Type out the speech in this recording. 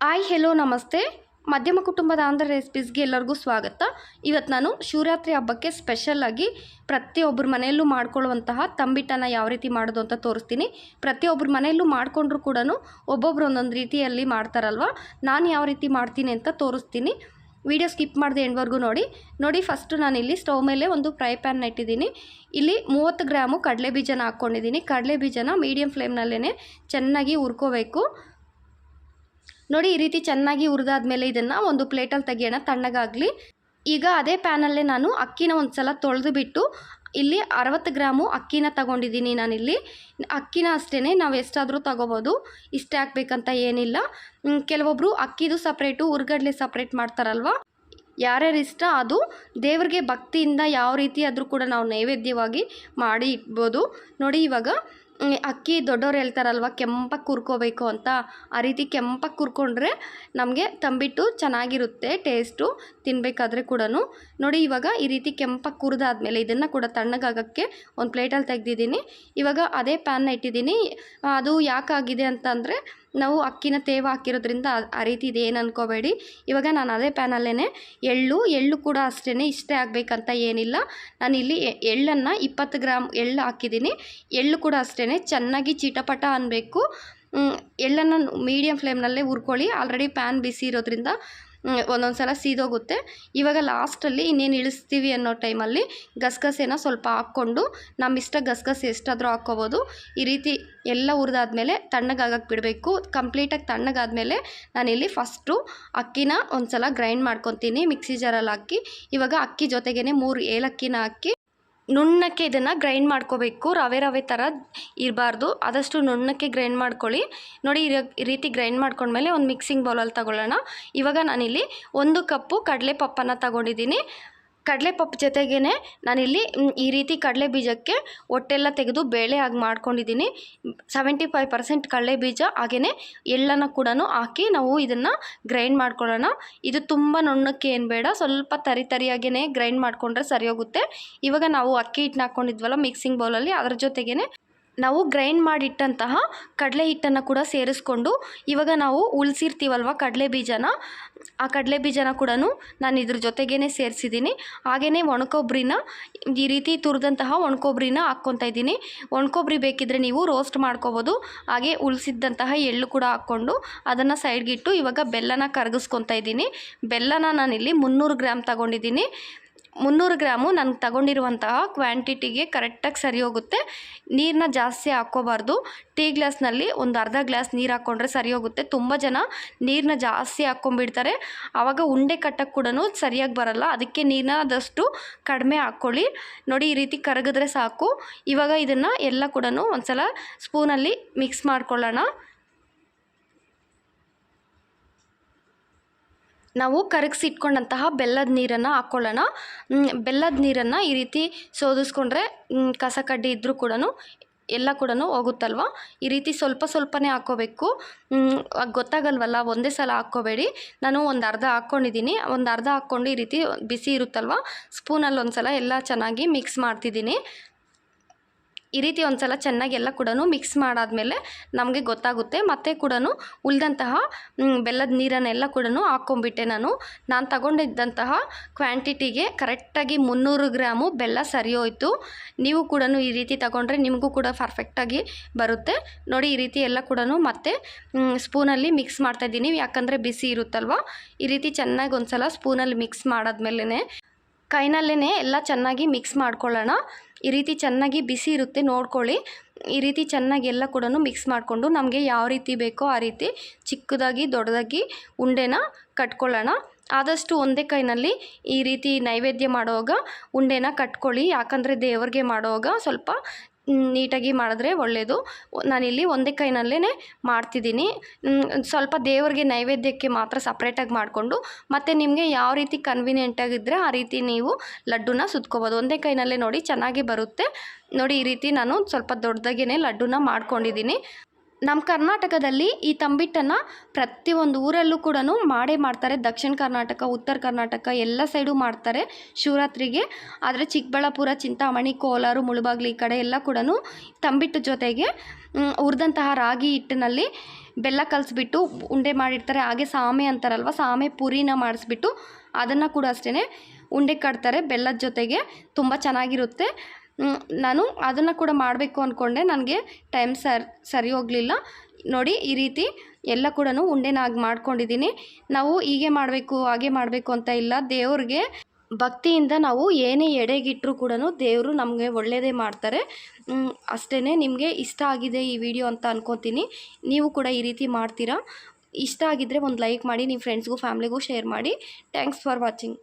Hi hello ನಮಸ್ತೆ. ಮಧ್ಯಮ ಕುಟುಂಬದ ಆಂಧ್ರ ರೆಸಿಪೀಸ್ಗೆ ಎಲ್ಲರಿಗೂ ಸ್ವಾಗತ. ಇವತ್ತು ನಾನು ಶಿವರಾತ್ರಿ ಹಬ್ಬಕ್ಕೆ ಸ್ಪೆಷಲ್ಲಾಗಿ ಪ್ರತಿಯೊಬ್ಬರ ಮನೆಯಲ್ಲೂ ಮಾಡ್ಕೊಳ್ಳುವಂತಹ ತಂಬಿಟ್ಟನ ಯಾವ ರೀತಿ ಮಾಡೋದು ಅಂತ ತೋರಿಸ್ತೀನಿ. ಪ್ರತಿಯೊಬ್ಬರ ಮನೆಯಲ್ಲೂ ಮಾಡಿಕೊಂಡ್ರೂ ಕೂಡ ಒಬ್ಬೊಬ್ರು ಒಂದೊಂದು ರೀತಿಯಲ್ಲಿ ಮಾಡ್ತಾರಲ್ವ? ನಾನು ಯಾವ ರೀತಿ ಮಾಡ್ತೀನಿ ಅಂತ ತೋರಿಸ್ತೀನಿ. ವಿಡಿಯೋ ಸ್ಕಿಪ್ ಮಾಡಿದೆ ಎಂಡ್ವರೆಗೂ ನೋಡಿ. ನೋಡಿ ಫಸ್ಟು ನಾನಿಲ್ಲಿ ಸ್ಟವ್ ಮೇಲೆ ಒಂದು ಫ್ರೈ ಪ್ಯಾನ್ ಇಟ್ಟಿದ್ದೀನಿ. ಇಲ್ಲಿ ಮೂವತ್ತು ಗ್ರಾಮು ಕಡಲೆ ಬೀಜನ ಹಾಕ್ಕೊಂಡಿದ್ದೀನಿ. ಕಡಲೆ ಬೀಜನ ಮೀಡಿಯಂ ಫ್ಲೇಮ್ನಲ್ಲೇ ಚೆನ್ನಾಗಿ ಹುರ್ಕೋಬೇಕು. ನೋಡಿ, ಈ ರೀತಿ ಚೆನ್ನಾಗಿ ಹುರಿದಾದ್ಮೇಲೆ ಇದನ್ನು ಒಂದು ಪ್ಲೇಟಲ್ಲಿ ತೆಗಿಯೋಣ ತಣ್ಣಗಾಗಲಿ. ಈಗ ಅದೇ ಪ್ಯಾನಲ್ಲೇ ನಾನು ಅಕ್ಕಿನ ಒಂದು ಸಲ ತೊಳೆದು ಬಿಟ್ಟು ಇಲ್ಲಿ ಅರವತ್ತು ಗ್ರಾಮು ಅಕ್ಕಿನ ತಗೊಂಡಿದ್ದೀನಿ ನಾನಿಲ್ಲಿ. ಅಕ್ಕಿನ ಅಷ್ಟೇ ನಾವು ಎಷ್ಟಾದರೂ ತಗೋಬೋದು. ಇಷ್ಟೇ ಹಾಕ್ಬೇಕಂತ ಏನಿಲ್ಲ. ಕೆಲವೊಬ್ಬರು ಅಕ್ಕಿದು ಸಪ್ರೇಟು ಹುರ್ಗಡ್ಲೆ ಸಪ್ರೇಟ್ ಮಾಡ್ತಾರಲ್ವ? ಯಾರ್ಯಾರು ಇಷ್ಟ ಅದು ದೇವ್ರಿಗೆ ಭಕ್ತಿಯಿಂದ ಯಾವ ರೀತಿ ಆದರೂ ಕೂಡ ನಾವು ನೈವೇದ್ಯವಾಗಿ ಮಾಡಿ ಇಡ್ಬೋದು ನೋಡಿ, ಇವಾಗ ಅಕ್ಕಿ ದೊಡ್ಡವ್ರು ಹೇಳ್ತಾರಲ್ವ ಕೆಂಪಗೆ ಕುರ್ಕೋಬೇಕು ಅಂತ. ಆ ರೀತಿ ಕೆಂಪಗೆ ಕುರ್ಕೊಂಡ್ರೆ ನಮಗೆ ತಂಬಿಟ್ಟು ಚೆನ್ನಾಗಿರುತ್ತೆ ಟೇಸ್ಟು ತಿನ್ನಬೇಕಾದ್ರೆ ಕೂಡ ನೋಡಿ, ಇವಾಗ ಈ ರೀತಿ ಕೆಂಪಗೆ ಕುರಿದಾದ್ಮೇಲೆ ಇದನ್ನು ಕೂಡ ತಣ್ಣಗಾಗೋಕ್ಕೆ ಒಂದು ಪ್ಲೇಟಲ್ಲಿ ತೆಗ್ದಿದ್ದೀನಿ. ಇವಾಗ ಅದೇ ಪ್ಯಾನ್ನ ಇಟ್ಟಿದ್ದೀನಿ. ಅದು ಯಾಕಾಗಿದೆ ಅಂತಂದರೆ ನಾವು ಅಕ್ಕಿನ ತೇವ ಹಾಕಿರೋದ್ರಿಂದ ಆ- ರೀತಿ ಇದೆ, ಏನು ಅನ್ಕೋಬೇಡಿ. ಇವಾಗ ನಾನು ಅದೇ ಪ್ಯಾನಲ್ಲೇ ಎಳ್ಳು ಎಳ್ಳು ಕೂಡ ಅಷ್ಟೇ ಇಷ್ಟೇ ಆಗಬೇಕಂತ ಏನಿಲ್ಲ. ನಾನಿಲ್ಲಿ ಎಳ್ಳನ್ನು ಇಪ್ಪತ್ತು ಗ್ರಾಮ್ ಎಳ್ಳು ಹಾಕಿದ್ದೀನಿ. ಎಳ್ಳು ಕೂಡ ಅಷ್ಟೇ ಚೆನ್ನಾಗಿ ಚಿಟಪಟ ಅನ್ನಬೇಕು ಎಳ್ಳನ್ನು ಮೀಡಿಯಮ್ ಫ್ಲೇಮ್ನಲ್ಲೇ ಹುರ್ಕೊಳ್ಳಿ. ಆಲ್ರೆಡಿ ಪ್ಯಾನ್ ಬಿಸಿ ಇರೋದ್ರಿಂದ ಒಂದೊಂದು ಸಲ ಸೀದೋಗುತ್ತೆ. ಇವಾಗ ಲಾಸ್ಟಲ್ಲಿ ಇನ್ನೇನು ಇಳಿಸ್ತೀವಿ ಅನ್ನೋ ಟೈಮಲ್ಲಿ ಗಸಗಸೆನ ಸ್ವಲ್ಪ ಹಾಕ್ಕೊಂಡು ನಮ್ಮಿಷ್ಟ ಗಸಗಸೆ ಎಷ್ಟಾದರೂ ಹಾಕ್ಕೋಬೋದು. ಈ ರೀತಿ ಎಲ್ಲ ಹುರಿದಾದ್ಮೇಲೆ ತಣ್ಣಗಾಗಕ್ಕೆ ಬಿಡಬೇಕು. ಕಂಪ್ಲೀಟಾಗಿ ತಣ್ಣಗಾದ್ಮೇಲೆ ನಾನಿಲ್ಲಿ ಫಸ್ಟು ಅಕ್ಕಿನ ಒಂದು ಸಲ ಗ್ರೈಂಡ್ ಮಾಡ್ಕೊತೀನಿ ಮಿಕ್ಸಿ ಜಾರಲ್ಲಿ ಹಾಕಿ ಇವಾಗ ಅಕ್ಕಿ ಜೊತೆಗೇ ಮೂರು ಏಲಕ್ಕಿನ ಹಾಕಿ ನುಣ್ಣಕ್ಕೆ ಇದನ್ನು ಗ್ರೈಂಡ್ ಮಾಡ್ಕೋಬೇಕು. ರವೆ ರವೆ ಥರ ಇರಬಾರ್ದು. ಆದಷ್ಟು ನುಣ್ಣಕ್ಕೆ ಗ್ರೈಂಡ್ ಮಾಡ್ಕೊಳ್ಳಿ. ನೋಡಿ, ಈ ರೀತಿ ಗ್ರೈಂಡ್ ಮಾಡ್ಕೊಂಡ್ಮೇಲೆ ಒಂದು ಮಿಕ್ಸಿಂಗ್ ಬೌಲಲ್ಲಿ ತಗೊಳ್ಳೋಣ. ಇವಾಗ ನಾನಿಲ್ಲಿ ಒಂದು ಕಪ್ಪು ಕಡಲೆ ಪಪ್ಪನ್ನು ತಗೊಂಡಿದ್ದೀನಿ. ಕಡಲೆ ಪಪ್ಪು ಜೊತೆಗೇ ನಾನಿಲ್ಲಿ ಈ ರೀತಿ ಕಡಲೆ ಬೀಜಕ್ಕೆ ಹೊಟ್ಟೆಲ್ಲ ತೆಗೆದು ಬೇಳೆ ಆಗಿ ಮಾಡ್ಕೊಂಡಿದ್ದೀನಿ. ಸೆವೆಂಟಿ ಫೈವ್ ಪರ್ಸೆಂಟ್ ಕಡಲೆ ಬೀಜ ಹಾಗೆಯೇ ಎಳ್ಳನ್ನು ಕೂಡ ಹಾಕಿ ನಾವು ಇದನ್ನು ಗ್ರೈಂಡ್ ಮಾಡ್ಕೊಳ್ಳೋಣ. ಇದು ತುಂಬ ನುಣ್ಣಕ್ಕೆ ಏನು ಬೇಡ, ಸ್ವಲ್ಪ ತರಿ ತರಿಯಾಗೇ ಗ್ರೈಂಡ್ ಮಾಡಿಕೊಂಡ್ರೆ ಸರಿ ಹೋಗುತ್ತೆ ಇವಾಗ ನಾವು ಅಕ್ಕಿ ಹಿಟ್ಟನ್ನ ಹಾಕ್ಕೊಂಡಿದ್ವಲ್ಲ ಮಿಕ್ಸಿಂಗ್ ಬೌಲಲ್ಲಿ, ಅದ್ರ ಜೊತೆಗೇ ನಾವು ಗ್ರೈಂಡ್ ಮಾಡಿಟ್ಟಂತಹ ಕಡಲೆ ಹಿಟ್ಟನ್ನು ಕೂಡ ಸೇರಿಸ್ಕೊಂಡು ಇವಾಗ ನಾವು ಉಳಿಸಿರ್ತೀವಲ್ವ ಕಡಲೆ ಬೀಜನ? ಆ ಕಡಲೆ ಬೀಜನ ಕೂಡ ನಾನು ಇದ್ರ ಜೊತೆಗೇ ಸೇರಿಸಿದ್ದೀನಿ. ಹಾಗೆಯೇ ಒಣಕೊಬ್ಬರಿನ ಈ ರೀತಿ ತುರಿದಂತಹ ಒಣಕೊಬ್ಬರಿನ ಹಾಕ್ಕೊತಾ ಇದ್ದೀನಿ. ಒಣಕೊಬ್ಬರಿ ಬೇಕಿದ್ರೆ ನೀವು ರೋಸ್ಟ್ ಮಾಡ್ಕೋಬೋದು. ಹಾಗೆ ಉಳಿಸಿದ್ದಂತಹ ಎಳ್ಳು ಕೂಡ ಹಾಕ್ಕೊಂಡು ಅದನ್ನು ಸೈಡ್ಗಿಟ್ಟು ಇವಾಗ ಬೆಲ್ಲನ ಕರಗಿಸ್ಕೊತಾ ಇದ್ದೀನಿ. ಬೆಲ್ಲನ ನಾನಿಲ್ಲಿ ಮುನ್ನೂರು ಗ್ರಾಮ್ ತಗೊಂಡಿದ್ದೀನಿ. ಮುನ್ನೂರು ಗ್ರಾಮು ನಾನು ತಗೊಂಡಿರುವಂತಹ ಕ್ವಾಂಟಿಟಿಗೆ ಕರೆಕ್ಟಾಗಿ ಸರಿ ಹೋಗುತ್ತೆ. ನೀರನ್ನ ಜಾಸ್ತಿ ಹಾಕ್ಕೋಬಾರ್ದು. ಟೀ ಗ್ಲಾಸ್ನಲ್ಲಿ ಒಂದು ಅರ್ಧ ಗ್ಲಾಸ್ ನೀರು ಹಾಕ್ಕೊಂಡ್ರೆ ಸರಿ ಹೋಗುತ್ತೆ. ತುಂಬ ಜನ ನೀರನ್ನ ಜಾಸ್ತಿ ಹಾಕ್ಕೊಂಬಿಡ್ತಾರೆ ಆವಾಗ ಉಂಡೆ ಕಟ್ಟಕ್ಕೆ ಕೂಡ ಸರಿಯಾಗಿ ಬರಲ್ಲ. ಅದಕ್ಕೆ ನೀರನ್ನ ಆದಷ್ಟು ಕಡಿಮೆ ಹಾಕ್ಕೊಳ್ಳಿ. ನೋಡಿ, ಈ ರೀತಿ ಕರಗಿದ್ರೆ ಸಾಕು. ಇವಾಗ ಇದನ್ನು ಎಲ್ಲ ಕೂಡ ಒಂದ್ಸಲ ಸ್ಪೂನಲ್ಲಿ ಮಿಕ್ಸ್ ಮಾಡ್ಕೊಳ್ಳೋಣ. ನಾವು ಕರಗಿಸಿಟ್ಕೊಂಡಂತಹ ಬೆಲ್ಲದ ನೀರನ್ನು ಹಾಕ್ಕೊಳ್ಳೋಣ ಬೆಲ್ಲದ ನೀರನ್ನು ಈ ರೀತಿ ಸೋದಿಸ್ಕೊಂಡ್ರೆ ಕಸ ಕಡ್ಡಿ ಇದ್ದರೂ ಕೂಡ ಎಲ್ಲ ಕೂಡ ಹೋಗುತ್ತಲ್ವ? ಈ ರೀತಿ ಸ್ವಲ್ಪ ಸ್ವಲ್ಪನೇ ಹಾಕ್ಕೋಬೇಕು ಗೊತ್ತಾಗಲ್ವಲ್ಲ, ಒಂದೇ ಸಲ ಹಾಕ್ಕೋಬೇಡಿ. ನಾನು ಒಂದು ಅರ್ಧ ಹಾಕ್ಕೊಂಡಿದ್ದೀನಿ. ಒಂದು ಅರ್ಧ ಹಾಕ್ಕೊಂಡು ಈ ರೀತಿ ಬಿಸಿ ಇರುತ್ತಲ್ವ? ಸ್ಪೂನಲ್ಲಿ ಒಂದು ಸಲ ಎಲ್ಲ ಚೆನ್ನಾಗಿ ಮಿಕ್ಸ್ ಮಾಡ್ತಿದ್ದೀನಿ. ಈ ರೀತಿ ಒಂದ್ಸಲ ಚೆನ್ನಾಗಿ ಎಲ್ಲ ಕೂಡ ಮಿಕ್ಸ್ ಮಾಡಾದಮೇಲೆ ನಮಗೆ ಗೊತ್ತಾಗುತ್ತೆ. ಮತ್ತೆ ಕೂಡ ಉಳಿದಂತಹ ಬೆಲ್ಲದ ನೀರನ್ನೆಲ್ಲ ಕೂಡ ಹಾಕ್ಕೊಂಬಿಟ್ಟೆ ನಾನು. ನಾನು ತಗೊಂಡಿದ್ದಂತಹ ಕ್ವಾಂಟಿಟಿಗೆ ಕರೆಕ್ಟಾಗಿ ಮುನ್ನೂರು ಗ್ರಾಮು ಬೆಲ್ಲ ಸರಿ ಹೋಯಿತು ನೀವು ಕೂಡ ಈ ರೀತಿ ತಗೊಂಡ್ರೆ ನಿಮಗೂ ಕೂಡ ಪರ್ಫೆಕ್ಟಾಗಿ ಬರುತ್ತೆ. ನೋಡಿ, ಈ ರೀತಿ ಎಲ್ಲ ಕೂಡ ಮತ್ತೆ ಸ್ಪೂನಲ್ಲಿ ಮಿಕ್ಸ್ ಮಾಡ್ತಾ ಇದ್ದೀನಿ. ಯಾಕಂದರೆ ಬಿಸಿ ಇರುತ್ತಲ್ವ? ಈ ರೀತಿ ಚೆನ್ನಾಗಿ ಒಂದು ಸಲ ಸ್ಪೂನಲ್ಲಿ ಮಿಕ್ಸ್ ಮಾಡಾದ್ಮೇಲೆ ಕೈನಲ್ಲೇ ಎಲ್ಲ ಚೆನ್ನಾಗಿ ಮಿಕ್ಸ್ ಮಾಡ್ಕೊಳ್ಳೋಣ. ಈ ರೀತಿ ಚೆನ್ನಾಗಿ ಬಿಸಿ ಇರುತ್ತೆ, ನೋಡ್ಕೊಳ್ಳಿ. ಈ ರೀತಿ ಚೆನ್ನಾಗಿ ಎಲ್ಲ ಕೂಡ ಮಿಕ್ಸ್ ಮಾಡಿಕೊಂಡು ನಮಗೆ ಯಾವ ರೀತಿ ಬೇಕೋ ಆ ರೀತಿ ಚಿಕ್ಕದಾಗಿ, ದೊಡ್ಡದಾಗಿ ಉಂಡೆನ ಕಟ್ಕೊಳ್ಳೋಣ. ಆದಷ್ಟು ಒಂದೇ ಕೈನಲ್ಲಿ ಈ ರೀತಿ ನೈವೇದ್ಯ ಮಾಡುವಾಗ ಉಂಡೆನ ಕಟ್ಕೊಳ್ಳಿ. ಯಾಕಂದರೆ ದೇವರಿಗೆ ಮಾಡುವಾಗ ಸ್ವಲ್ಪ ನೀಟಾಗಿ ಮಾಡಿದ್ರೆ ಒಳ್ಳೆಯದು ನಾನಿಲ್ಲಿ ಒಂದೇ ಕೈನಲ್ಲೇ ಮಾಡ್ತಿದ್ದೀನಿ. ಸ್ವಲ್ಪ ದೇವರಿಗೆ ನೈವೇದ್ಯಕ್ಕೆ ಮಾತ್ರ ಸಪ್ರೇಟಾಗಿ ಮಾಡಿಕೊಂಡು, ಮತ್ತು ನಿಮಗೆ ಯಾವ ರೀತಿ ಕನ್ವಿನಿಯೆಂಟಾಗಿದ್ದರೆ ಆ ರೀತಿ ನೀವು ಲಡ್ಡುನ ಸುತ್ಕೋಬೋದು. ಒಂದೇ ಕೈನಲ್ಲೇ ನೋಡಿ ಚೆನ್ನಾಗಿ ಬರುತ್ತೆ. ನೋಡಿ ಈ ರೀತಿ ನಾನು ಸ್ವಲ್ಪ ದೊಡ್ಡದಾಗೇ ಲಡ್ಡುನ ಮಾಡ್ಕೊಂಡಿದ್ದೀನಿ. ನಮ್ಮ ಕರ್ನಾಟಕದಲ್ಲಿ ಈ ತಂಬಿಟ್ಟನ್ನು ಪ್ರತಿಯೊಂದು ಊರಲ್ಲೂ ಕೂಡ ಮಾಡೇ ಮಾಡ್ತಾರೆ. ದಕ್ಷಿಣ ಕರ್ನಾಟಕ, ಉತ್ತರ ಕರ್ನಾಟಕ ಎಲ್ಲ ಸೈಡು ಮಾಡ್ತಾರೆ ಶಿವರಾತ್ರಿಗೆ. ಆದರೆ ಚಿಕ್ಕಬಳ್ಳಾಪುರ, ಚಿಂತಾಮಣಿ, ಕೋಲಾರ, ಮುಳುಬಾಗ್ಲು ಈ ಕಡೆ ಎಲ್ಲ ಕೂಡ ತಂಬಿಟ್ಟು ಜೊತೆಗೆ ಹುರಿದಂತಹ ರಾಗಿ ಹಿಟ್ಟಿನಲ್ಲಿ ಬೆಲ್ಲ ಕಲಿಸ್ಬಿಟ್ಟು ಉಂಡೆ ಮಾಡಿರ್ತಾರೆ. ಹಾಗೆ ಸಾಮೆ ಅಂತಾರಲ್ವ, ಸಾಮೆ ಪುರಿನ ಮಾಡಿಸ್ಬಿಟ್ಟು ಅದನ್ನು ಕೂಡ ಅಷ್ಟೇ ಉಂಡೆ ಕಟ್ತಾರೆ. ಬೆಲ್ಲದ ಜೊತೆಗೆ ತುಂಬ ಚೆನ್ನಾಗಿರುತ್ತೆ. ನಾನು ಅದನ್ನು ಕೂಡ ಮಾಡಬೇಕು ಅಂದ್ಕೊಂಡೆ ನನಗೆ ಟೈಮ್ ಸರ್, ಸರಿ ಹೋಗಲಿಲ್ಲ. ನೋಡಿ, ಈ ರೀತಿ ಎಲ್ಲ ಕೂಡ ಉಂಡೆನಾಗಿ ಮಾಡ್ಕೊಂಡಿದ್ದೀನಿ ನಾವು ಹೀಗೆ ಮಾಡಬೇಕು, ಹಾಗೆ ಮಾಡಬೇಕು ಅಂತ ಇಲ್ಲ. ದೇವ್ರಿಗೆ ಭಕ್ತಿಯಿಂದ ನಾವು ಏನೇ ಎಡೆಗಿಟ್ಟರೂ ಕೂಡ ದೇವರು ನಮಗೆ ಒಳ್ಳೆಯದೇ ಮಾಡ್ತಾರೆ. ಅಷ್ಟೇ ನಿಮಗೆ ಇಷ್ಟ ಆಗಿದೆ ಈ ವಿಡಿಯೋ ಅಂತ ಅನ್ಕೋತೀನಿ. ನೀವು ಕೂಡ ಈ ರೀತಿ ಮಾಡ್ತೀರಾ? ಇಷ್ಟ ಆಗಿದ್ದರೆ ಒಂದು ಲೈಕ್ ಮಾಡಿ ನಿಮ್ಮ ಫ್ರೆಂಡ್ಸ್ಗೂ ಫ್ಯಾಮ್ಲಿಗೂ ಶೇರ್ ಮಾಡಿ. Thanks for watching